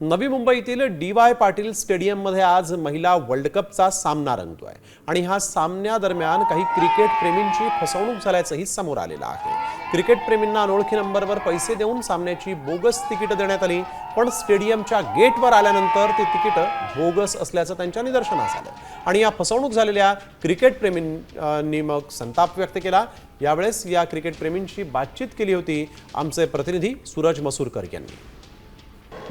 नवी मुंबईतील D Y Patil स्टेडियममध्ये आज महिला वर्ल्ड कपचा सामना रंगतोय. आणि ह्या सामन्यादरम्यान काही क्रिकेट प्रेमींची फसवणूक झाल्याचंही समोर आलेलं आहे. क्रिकेट प्रेमींना अनोळखी नंबरवर पैसे देऊन सामन्याची बोगस तिकीटं देण्यात आली पण स्टेडियमच्या गेटवर आल्यानंतर ती तिकीटं बोगस असल्याचं त्यांच्या निदर्शनास आलं. आणि या फसवणूक झालेल्या क्रिकेट प्रेमींनी मग संताप व्यक्त केला. यावेळेस या क्रिकेट प्रेमींशी बातचीत केली होती आमचे प्रतिनिधी सूरज मसूरकर यांनी.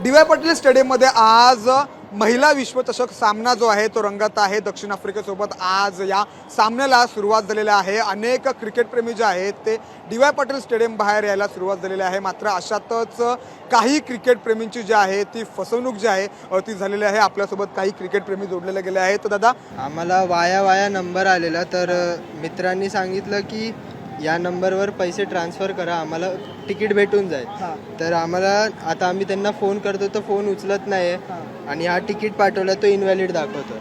डी वाय पाटील स्टेडियममध्ये आज महिला विश्वचषक सामना जो आहे तो रंगत आहे. दक्षिण आफ्रिकेसोबत आज या सामन्याला सुरुवात झालेली आहे. अनेक क्रिकेटप्रेमी जे आहेत ते डी वाय पाटील स्टेडियम बाहेर यायला सुरुवात झालेली आहे. मात्र अशातच काही क्रिकेटप्रेमींची जी आहे ती फसवणूक जी आहे ती झालेली आहे. आपल्यासोबत काही क्रिकेटप्रेमी जोडलेले गेले आहेत. तर दादा आम्हाला वाया वाया नंबर आलेला. तर मित्रांनी सांगितलं की या नंबरवर पैसे ट्रान्सफर करा आम्हाला तिकीट भेटून जाईल. तर आम्हाला आता आम्ही त्यांना फोन करतो तर फोन उचलत नाही आणि हा तिकीट पाठवला तो इनव्हॅलिड दाखवतो.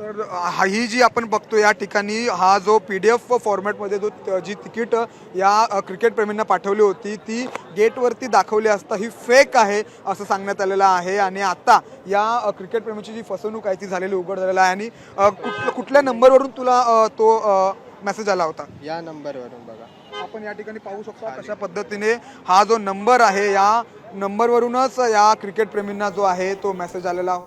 तर हा ही जी आपण बघतो या ठिकाणी हा जो पी डी एफ फॉर्मॅटमध्ये जो त- जी तिकीट या अ, क्रिकेट प्रेमींना पाठवली होती ती गेटवरती दाखवली असता ही फेक आहे असं सांगण्यात आलेलं आहे. आणि आता या अ, क्रिकेट प्रेमीची जी फसवणूक आहे ती झालेली उघड झालेली आहे. आणि कुठ कुठल्या नंबरवरून तुला तो मेसेज आला होता. या नंबरवरून बघा. आपण या ठिकाणी पाहू शकतो कशा पद्धतीने हा जो नंबर आहे या नंबरवरूनच या क्रिकेट प्रेमींना जो आहे तो मेसेज आलेला